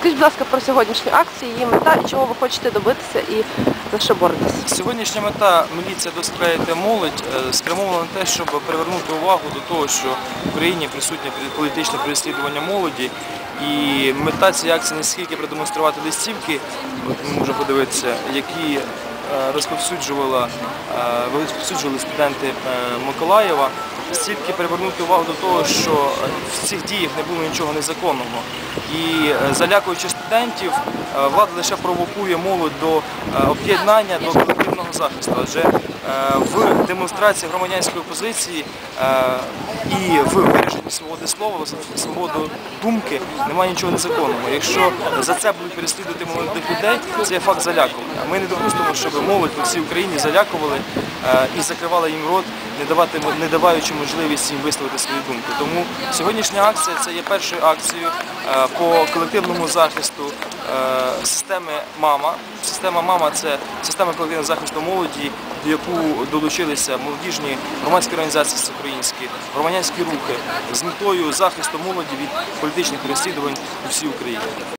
Скажіть, будь ласка, про сьогоднішню акцію, її мета і чого ви хочете добитися і за що боретесь? Сьогоднішня мета міліція доскляєте молодь е, спрямована на те, щоб привернути увагу до того, що в Україні присутнє політичне переслідування молоді. І мета цієї акції не скільки продемонструвати листівки, от ми подивитися, які е, е, розповсюджували студенти Миколаєва, стільки привернути увагу до того, що в цих діях не було нічого незаконного. І е, залякуючи студентів, е, влада лише провокує молодь до е, об'єднання, до колективного захисту. Адже в демонстрації громадянської позиції і в вираженні свободи слова, свободу думки немає нічого незаконного. Якщо за це будуть переслідувати молодих людей, це є факт залякування. Ми не допустимо, щоб молодь по всій Україні залякували і закривали їм рот, не давати не даваючи можливість їм висловити свою думку. Тому сьогоднішня акція це є першою акцією е, по колективному захисту е, системи МАМА. Система МАМА це система колективного захисту молоді, до яку долучилися молодіжні громадські організації українські, громадянські рухи з метою захисту молоді від політичних переслідувань у всій Україні.